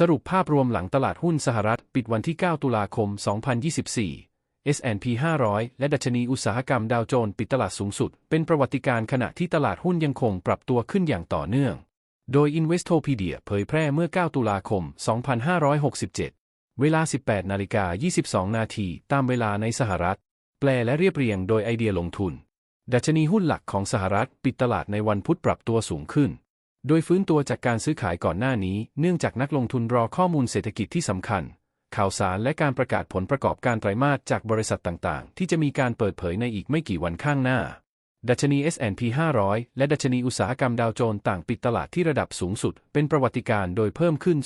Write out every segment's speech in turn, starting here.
สรุปภาพรวมหลังตลาดหุ้นสหรัฐปิดวันที่ 9 ตุลาคม 2024 S&P 500 และดัชนีอุตสาหกรรมดาวโจนส์ปิดตลาดสูงสุด เป็นประวัติการณ์ขณะที่ตลาดหุ้นยังคงปรับตัวขึ้นอย่างต่อเนื่อง โดย Investopedia เผยแพร่เมื่อ 9 ตุลาคม 2567 เวลา 18 นาฬิกา 22 นาทีตามเวลาในสหรัฐ แปลและเรียบเรียงโดยไอเดียลงทุน ดัชนีหุ้นหลักของสหรัฐปิดตลาดในวันพุธปรับตัวสูงขึ้น โดยฟื้นตัวจากการซื้อขายก่อนหน้านี้ เนื่องจากนักลงทุนรอข้อมูลเศรษฐกิจที่สำคัญ ข่าวสารและการประกาศผลประกอบการไตรมาสจากบริษัทต่างๆ ที่จะมีการเปิดเผยในอีกไม่กี่วันข้างหน้า ดัชนี S&P 500 และดัชนีอุตสาหกรรมดาวโจนส์ต่างปิดตลาดที่ระดับสูงสุด เป็นประวัติการณ์โดยเพิ่มขึ้น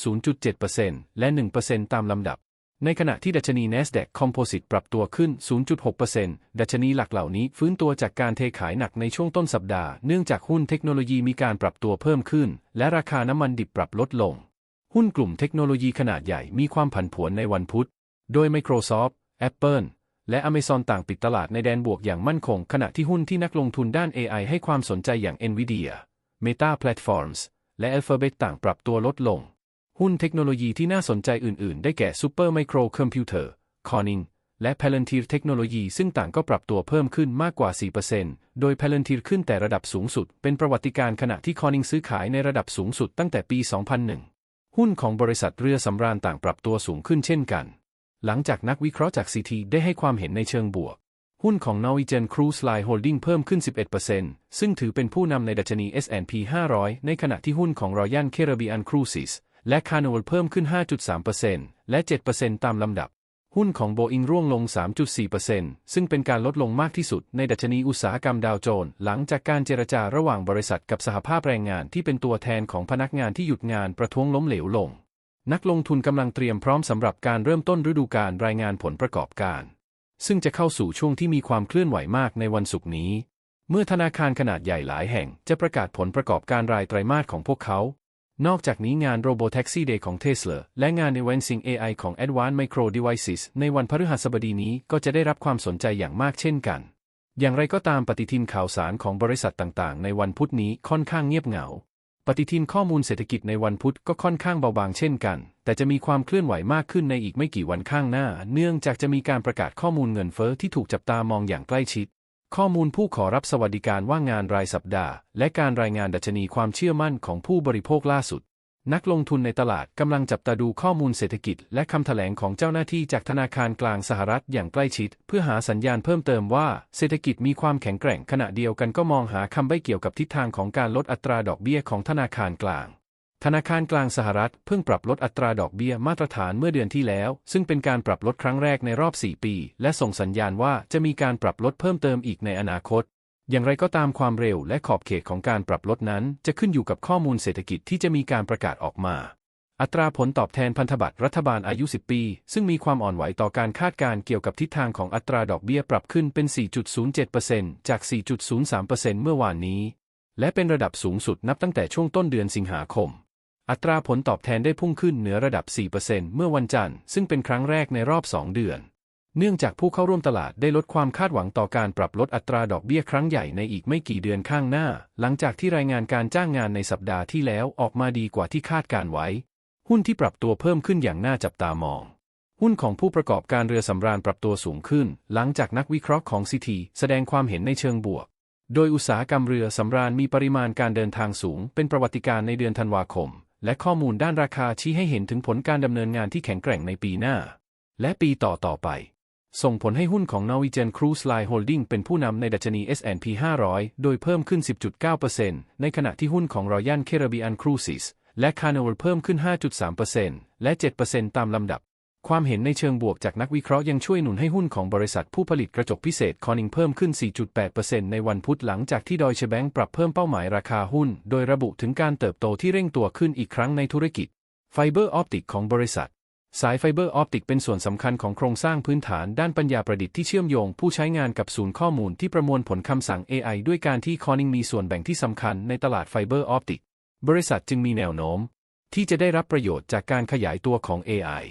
0.7%และ 1%ตามลำดับ ในขณะที่ดัชนี NASDAQ Composite ปรับตัวขึ้น 0.6%ดัชนีหลักเหล่านี้ฟื้นตัวจากการเทขายหนักในช่วงต้นสัปดาห์ เนื่องจากหุ้นเทคโนโลยีมีการปรับตัวเพิ่มขึ้น และราคาน้ำมันดิบปรับลดลง หุ้นกลุ่มเทคโนโลยีขนาดใหญ่มีความผันผวนในวันพุธ โดย Microsoft Apple และ Amazon ต่างปิดตลาดในแดนบวกอย่างมั่นคง ขณะที่หุ้นที่นักลงทุนด้าน AI ให้ความสนใจอย่าง Nvidia Meta Platforms และ Alphabet ต่างปรับตัวลดลง หุ้นเทคโนโลยีที่น่าสนใจอื่น ๆ ได้แก่ Super Micro Computer Corning และ Palantir Technology ซึ่งต่างก็ปรับตัวเพิ่มขึ้นมากกว่า 4%โดย Palantir ขึ้นแต่ระดับสูงสุด เป็นประวัติการณ์ขณะที่ Corning ซื้อขายในระดับสูงสุดตั้งแต่ปี 2001 หุ้นของบริษัทเรือสำราญต่างปรับตัวสูงขึ้นเช่นกัน หลังจากนักวิเคราะห์จาก CT ได้ให้ความเห็นในเชิงบวก หุ้นของ Norwegian Cruise Line Holding เพิ่มขึ้น 11%ซึ่งถือเป็นผู้นำในดัชนี S&P 500 ในขณะที่หุ้นของ Royal Caribbean Cruises และ Carnival เพิ่มขึ้น 5.3%และ 7%ตามลำดับ หุ้นของ Boeing ร่วงลง 3.4%ซึ่งเป็นการลดลงมากที่สุดในดัชนีอุตสาหกรรมดาวโจนส์หลังจากการเจรจาระหว่างบริษัทกับสหภาพแรงงานที่เป็นตัวแทนของพนักงานที่หยุดงานประท้วงล้มเหลวลง นักลงทุนกำลังเตรียมพร้อมสำหรับการเริ่มต้นฤดูกาลรายงานผลประกอบการ ซึ่งจะเข้าสู่ช่วงที่มีความเคลื่อนไหวมากในวันศุกร์นี้ เมื่อธนาคารขนาดใหญ่หลายแห่งจะประกาศผลประกอบการรายไตรมาสของพวกเขา นอกจากนี้งาน Robotaxi Day ของ Tesla และงาน Advancing AI ของ Advanced Micro Devices ในวันพฤหัสบดีนี้ก็จะได้รับความสนใจอย่างมากเช่นกัน อย่างไรก็ตามปฏิทินข่าวสารของบริษัทต่างๆ ในวันพุธนี้ค่อนข้างเงียบเหงา ปฏิทินข้อมูลเศรษฐกิจในวันพุธก็ค่อนข้างเบาบางเช่นกัน แต่จะมีความเคลื่อนไหวมากขึ้นในอีกไม่กี่วันข้างหน้า เนื่องจากจะมีการประกาศข้อมูลเงินเฟ้อที่ถูกจับตามองอย่างใกล้ชิด ข้อมูลผู้ขอรับสวัสดิการว่างงานรายสัปดาห์ และการรายงานดัชนีความเชื่อมั่นของผู้บริโภคล่าสุด นักลงทุนในตลาดกำลังจับตาดูข้อมูลเศรษฐกิจ และคำแถลงของเจ้าหน้าที่จากธนาคารกลางสหรัฐอย่างใกล้ชิด เพื่อหาสัญญาณเพิ่มเติมว่าเศรษฐกิจมีความแข็งแกร่งขณะเดียวกันก็มองหาคำใบ้เกี่ยวกับทิศทางของการลดอัตราดอกเบี้ยของธนาคารกลาง ธนาคารกลางสหรัฐเพิ่งปรับลดอัตราดอกเบี้ยมาตรฐานเมื่อเดือนที่แล้ว ซึ่งเป็นการปรับลดครั้งแรกในรอบ 4 ปี และส่งสัญญาณว่าจะมีการปรับลดเพิ่มเติมอีกในอนาคต อย่างไรก็ตามความเร็วและขอบเขตของการปรับลดนั้น จะขึ้นอยู่กับข้อมูลเศรษฐกิจที่จะมีการประกาศออกมา อัตราผลตอบแทนพันธบัตรรัฐบาลอายุ 10 ปี ซึ่งมีความอ่อนไหวต่อการคาดการเกี่ยวกับทิศทางของอัตราดอกเบี้ยปรับขึ้นเป็น 4.07%จาก 4.03%เมื่อวานนี้ และเป็นระดับสูงสุดนับตั้งแต่ช่วงต้นเดือนสิงหาคม อัตราผลตอบแทนได้พุ่งขึ้นเหนือระดับ 4%เมื่อวันจันทร์ ซึ่งเป็นครั้งแรกในรอบ 2 เดือน เนื่องจากผู้เข้าร่วมตลาดได้ลดความคาดหวังต่อการปรับลดอัตราดอกเบี้ยครั้งใหญ่ในอีกไม่กี่เดือนข้างหน้า หลังจากที่รายงานการจ้างงานในสัปดาห์ที่แล้วออกมาดีกว่าที่คาดการไว้ หุ้นที่ปรับตัวเพิ่มขึ้นอย่างน่าจับตามองหุ้นของผู้ประกอบการเรือสำราญปรับตัวสูงขึ้น หลังจากนักวิเคราะห์ของซีทีแสดงความเห็นในเชิงบวก โดยอุตสาหกรรมเรือสำราญมีปริมาณการเดินทางสูงเป็นประวัติการณ์ในเดือนธันวาคม และข้อมูลด้านราคาชี้ให้เห็นถึงผลการดำเนินงานที่แข็งแกร่งในปีหน้า และปีต่อต่อไป ส่งผลให้หุ้นของ Norwegian Cruise Line Holding เป็นผู้นำในดัชนี S&P 500 โดยเพิ่มขึ้น 10.9%ในขณะที่หุ้นของ Royal Caribbean Cruises และ Carnival เพิ่มขึ้น 5.3%และ 7%ตามลำดับ ความเห็นในเชิงบวกจากนักวิเคราะห์ยังช่วยหนุนให้หุ้นของบริษัทผู้ผลิตกระจกพิเศษคอนิงเพิ่มขึ้น 4.8%ในวันพุธหลังจากที่ดอยเชแบงปรับเพิ่มเป้าหมายราคาหุ้น โดยระบุถึงการเติบโตที่เร่งตัวขึ้นอีกครั้งในธุรกิจไฟเบอร์ออปติกของบริษัท สายไฟเบอร์ออปติกเป็นส่วนสำคัญของโครงสร้างพื้นฐานด้านปัญญาประดิษฐ์ที่เชื่อมโยงผู้ใช้งานกับศูนย์ข้อมูลที่ประมวลผลคำสั่ง AI ด้วยการที่คอนิงมีส่วนแบ่งที่สำคัญในตลาดไฟเบอร์ออปติกบริษัทจึงมีแนวโน้ม ที่จะได้รับประโยชน์จากการขยายตัวของ AI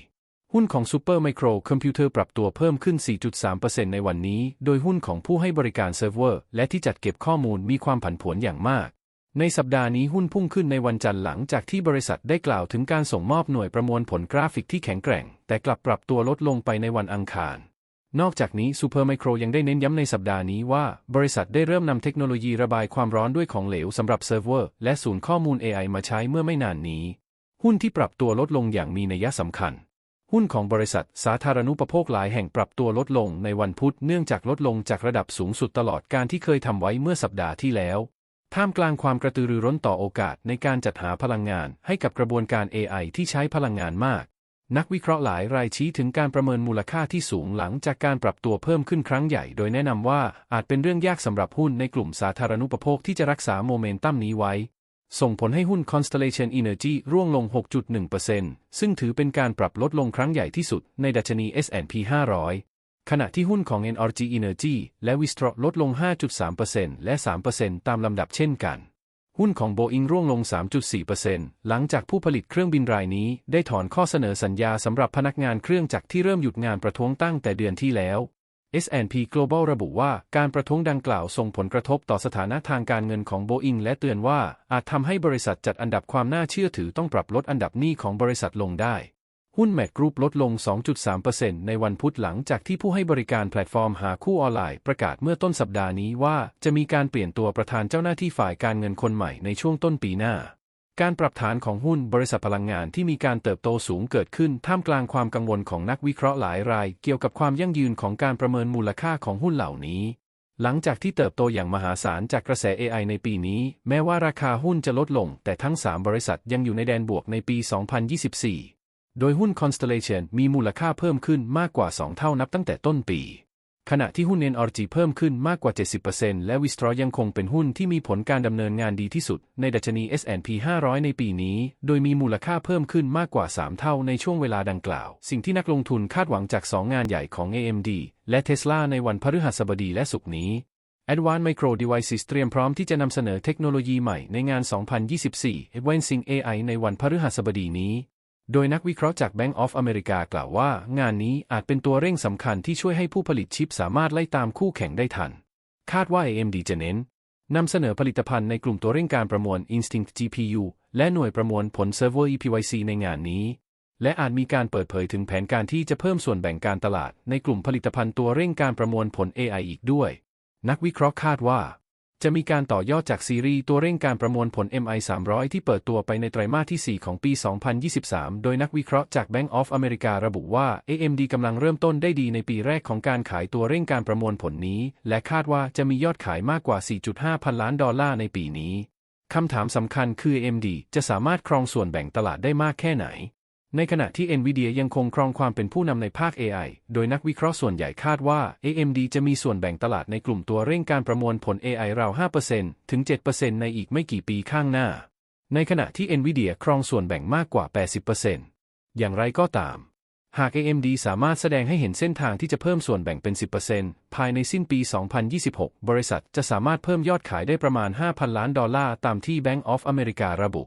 หุ้นของ Super Micro Computer ปรับตัวเพิ่มขึ้น 4.3%ในวันนี้ โดยหุ้นของผู้ให้บริการเซิร์ฟเวอร์ และที่จัดเก็บข้อมูลมีความผันผวนอย่างมาก ในสัปดาห์นี้หุ้นพุ่งขึ้นในวันจันทร์หลังจากที่บริษัทได้กล่าวถึงการส่งมอบหน่วยประมวลผลกราฟิกที่แข็งแกร่ง แต่กลับปรับตัวลดลงไปในวันอังคาร นอกจากนี้ Supermicro ยังได้เน้นย้ำในสัปดาห์นี้ว่า บริษัทได้เริ่มนำเทคโนโลยีระบายความร้อนด้วยของเหลวสำหรับเซิร์ฟเวอร์และศูนย์ข้อมูล AI มาใช้เมื่อไม่นานนี้ หุ้นที่ปรับตัวลดลงอย่างมีนัยสำคัญ หุ้นของบริษัทสาธารณูปโภคหลายแห่งปรับตัวลดลงในวันพุธเนื่องจากลดลงจากระดับสูงสุดตลอดการที่เคยทำไว้เมื่อสัปดาห์ที่แล้ว ท่ามกลางความกระตือรือร้นต่อโอกาสในการจัดหาพลังงานให้กับกระบวนการ AI ที่ใช้พลังงานมาก นักวิเคราะห์หลายรายชี้ถึงการประเมินมูลค่าที่สูงหลังจากการปรับตัวเพิ่มขึ้นครั้งใหญ่ โดยแนะนำว่าอาจเป็นเรื่องยากสำหรับหุ้นในกลุ่มสาธารณูปโภคที่จะรักษาโมเมนตัมนี้ไว้ ส่งผลให้หุ้น Constellation Energy ร่วงลง 6.1%ซึ่งถือเป็นการปรับลดลงครั้งใหญ่ที่สุดในดัชนี S&P 500 ขณะที่หุ้นของ NRG Energy และ Wistro ลดลง 5.3%และ 3%ตามลำดับเช่นกัน หุ้นของ Boeing ร่วงลง 3.4%หลังจากผู้ผลิตเครื่องบินรายนี้ ได้ถอนข้อเสนอสัญญาสำหรับพนักงานเครื่องจักรที่เริ่มหยุดงานประท้วงตั้งแต่เดือนที่แล้ว S&P Global ระบุว่าการประท้วงดังกล่าวส่งผลกระทบต่อสถานะทางการเงินของ Boeing และเตือนว่าอาจทำให้บริษัทจัดอันดับความน่าเชื่อถือต้องปรับลดอันดับหนี้ของบริษัทลงได้หุ้นแมกกรุ๊ปลดลง 2.3%ในวันพุธหลังจากที่ผู้ให้บริการแพลตฟอร์มหาคู่ออนไลน์ประกาศเมื่อต้นสัปดาห์นี้ว่าจะมีการเปลี่ยนตัวประธานเจ้าหน้าที่ฝ่ายการเงินคนใหม่ในช่วงต้นปีหน้า การปรับฐานของหุ้นบริษัทพลังงานที่มีการเติบโตสูงเกิดขึ้นท่ามกลางความกังวลของนักวิเคราะห์หลายราย เกี่ยวกับความยั่งยืนของการประเมินมูลค่าของหุ้นเหล่านี้ หลังจากที่เติบโตอย่างมหาศาลจากกระแส AI ในปีนี้ แม้ว่าราคาหุ้นจะลดลง แต่ทั้ง 3 บริษัทยังอยู่ในแดนบวกในปี 2024 โดยหุ้น Constellation มีมูลค่าเพิ่มขึ้นมากกว่า 2 เท่านับตั้งแต่ต้นปี ขณะที่หุ้น NRG เพิ่มขึ้นมากกว่า 70%และ Wistro ยังคงเป็นหุ้นที่มีผลการดำเนินงานดีที่สุดในดัชนี S&P 500 ในปีนี้ โดยมีมูลค่าเพิ่มขึ้นมากกว่า 3 เท่าในช่วงเวลาดังกล่าว สิ่งที่นักลงทุนคาดหวังจาก 2 งานใหญ่ของ AMD และ Tesla ในวันพฤหัสบดีและศุกร์นี้ Advanced Micro Devices เตรียมพร้อมที่จะนำเสนอเทคโนโลยีใหม่ในงาน 2024 Advancing AI ในวันพฤหัสบดีนี้ โดยนักวิเคราะห์จาก Bank of America กล่าวว่า งานนี้อาจเป็นตัวเร่งสำคัญที่ช่วยให้ผู้ผลิตชิปสามารถไล่ตามคู่แข่งได้ทัน คาดว่า AMD จะเน้นนำเสนอผลิตภัณฑ์ในกลุ่มตัวเร่งการประมวล Instinct GPU และหน่วยประมวลผล Server EPYC ในงานนี้ และอาจมีการเปิดเผยถึงแผนการที่จะเพิ่มส่วนแบ่งการตลาดในกลุ่มผลิตภัณฑ์ตัวเร่งการประมวลผล AI อีกด้วย นักวิเคราะห์คาดว่า จะมีการต่อยอดจากซีรีส์ตัวเร่งการประมวลผล MI 300 ที่เปิดตัวไปในไตรมาสที่ 4 ของปี 2023 โดยนักวิเคราะห์จาก Bank of America ระบุว่า AMD กำลังเริ่มต้นได้ดีในปีแรกของการขายตัวเร่งการประมวลผลนี้ และคาดว่าจะมียอดขายมากกว่า 4.5 พันล้านดอลลาร์ในปีนี้ คำถามสำคัญคือ AMD จะสามารถครองส่วนแบ่งตลาดได้มากแค่ไหน ในขณะที่ NVIDIA ยังคงครองความเป็นผู้นำในภาค AI โดยนักวิเคราะห์ส่วนใหญ่คาดว่า AMD จะมีส่วนแบ่งตลาดในกลุ่มตัวเร่งการประมวลผล AI ราว 5%ถึง 7%ในอีกไม่กี่ปีข้างหน้า ในขณะที่ NVIDIA ครองส่วนแบ่งมากกว่า 80%อย่างไรก็ตาม หาก AMD สามารถแสดงให้เห็นเส้นทางที่จะเพิ่มส่วนแบ่งเป็น 10%ภายในสิ้นปี 2026 บริษัทจะสามารถเพิ่มยอดขายได้ประมาณ 5,000 ล้านดอลลาร์ตามที่ Bank of America ระบุ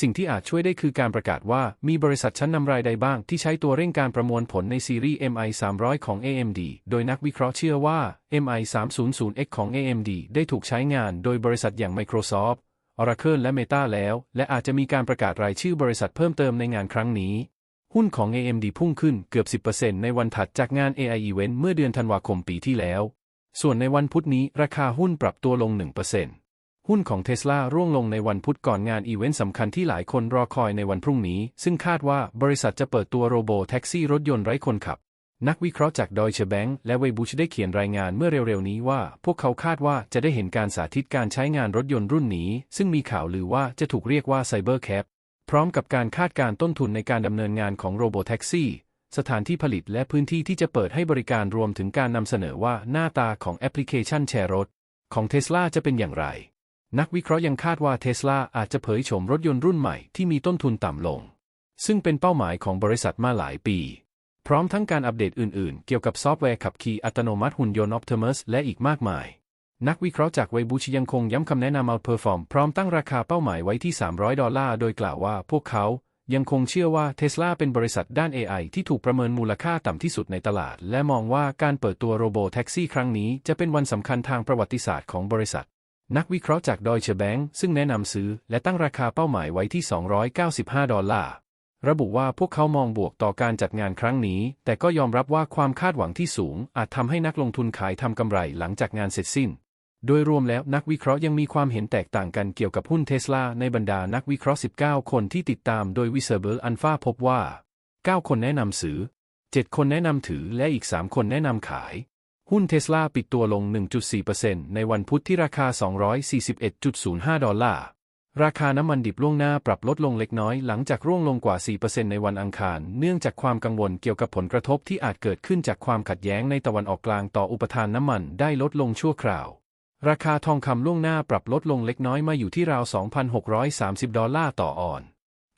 สิ่งที่อาจช่วยได้คือการประกาศว่ามีบริษัทชั้นนำรายใดบ้างที่ใช้ตัวเร่งการประมวลผลในซีรีส์ MI 300ของ AMD โดยนักวิเคราะห์เชื่อว่า MI 300X ของ AMD ได้ถูกใช้งานโดยบริษัทอย่าง Microsoft Oracle และ Meta แล้ว และอาจจะมีการประกาศรายชื่อบริษัทเพิ่มเติมในงานครั้งนี้ หุ้นของ AMD พุ่งขึ้นเกือบ 10%ในวันถัดจากงาน AI Event เมื่อเดือนธันวาคมปีที่แล้ว ส่วนในวันพุธนี้ราคาหุ้นปรับตัวลง 1% หุ้นของ Tesla ร่วงลงในวันพุธก่อนงานอีเวนต์สำคัญที่หลายคนรอคอยในวันพรุ่งนี้ ซึ่งคาดว่าบริษัทจะเปิดตัวโรโบแท็กซี่รถยนต์ไร้คนขับ นักวิเคราะห์จาก Deutsche Bank และเวบุชได้เขียนรายงานเมื่อเร็วๆนี้ว่า พวกเขาคาดว่าจะได้เห็นการสาธิตการใช้งานรถยนต์รุ่นนี้ ซึ่งมีข่าวลือว่าจะถูกเรียกว่า Cybercab พร้อมกับการคาดการต้นทุนในการดำเนินงานของโรโบแท็กซี่สถานที่ผลิตและพื้นที่ที่จะเปิดให้บริการรวมถึงการนำเสนอว่าหน้าตาของแอปพลิเคชันแชร์รถ ของเทสลาจะเป็นอย่างไร นักวิเคราะห์ยังคาดว่าเทสลาอาจจะเผยโฉมรถยนต์รุ่นใหม่ที่มีต้นทุนต่ำลง ซึ่งเป็นเป้าหมายของบริษัทมาหลายปี พร้อมทั้งการอัปเดตอื่นๆ เกี่ยวกับซอฟต์แวร์ขับขี่อัตโนมัติหุ่นยนต์ Optimus และอีกมากมาย นักวิเคราะห์จากเวบูชยังคงย้ำคำแนะนำ Outperform พร้อมตั้งราคาเป้าหมายไว้ที่ 300 ดอลลาร์ โดยกล่าวว่าพวกเขายังคงเชื่อว่าเทสลาเป็นบริษัทด้าน AI ที่ถูกประเมินมูลค่าต่ำที่สุดในตลาด และมองว่าการเปิดตัวโรโบแท็กซี่ครั้งนี้จะเป็นวันสำคัญทางประวัติศาสตร์ของบริษัท นักวิเคราะห์จาก Deutsche Bank ซึ่งแนะนำซื้อและตั้งราคาเป้าหมายไว้ที่ 295 ดอลลาร์ ระบุว่าพวกเขามองบวกต่อการจัดงานครั้งนี้ แต่ก็ยอมรับว่าความคาดหวังที่สูง อาจทำให้นักลงทุนขายทำกำไรหลังจากงานเสร็จสิ้น โดยรวมแล้วนักวิเคราะห์ยังมีความเห็นแตกต่างกันเกี่ยวกับหุ้นเทสลาในบรรดานักวิเคราะห์ 19 คนที่ติดตามโดยวิเซอร์เบิร์อันฟาพบว่า 9 คนแนะนำซื้อ 7 คนแนะนำถือและอีก 3 คนแนะนำขาย หุ้นเทสลาปิดตัวลง 1.4%ในวันพุธที่ราคา 241.05 ดอลลาร์ ราคาน้ำมันดิบล่วงหน้าปรับลดลงเล็กน้อยหลังจากร่วงลงกว่า 4%ในวันอังคาร เนื่องจากความกังวลเกี่ยวกับผลกระทบที่อาจเกิดขึ้นจากความขัดแย้งในตะวันออกกลางต่ออุปทานน้ำมันได้ลดลงชั่วคราว ราคาทองคำล่วงหน้าปรับลดลงเล็กน้อยมาอยู่ที่ราว 2,630 ดอลลาร์ต่อออน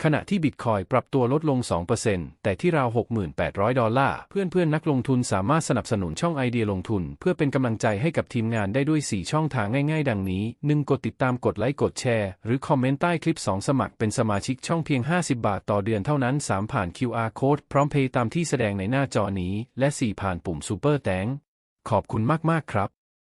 ขณะที่บิตคอยปรับตัวลดลง 2%แต่ที่ราว 6,800 ดอลลาร์ เพื่อนๆ นักลงทุนสามารถสนับสนุนช่องไอเดียลงทุน เพื่อเป็นกำลังใจให้กับทีมงานได้ด้วย 4 ช่องทางง่ายๆ ดังนี้ 1. กดติดตามกดไลค์กดแชร์ หรือคอมเมนต์ใต้คลิป 2 สมัครเป็นสมาชิกช่องเพียง 50 บาทต่อเดือนเท่านั้น 3 ผ่าน QR Code พร้อมเพย์ตามที่แสดงในหน้าจอนี้ และ 4 ผ่านปุ่ม Super แตงขอบคุณมากๆครับ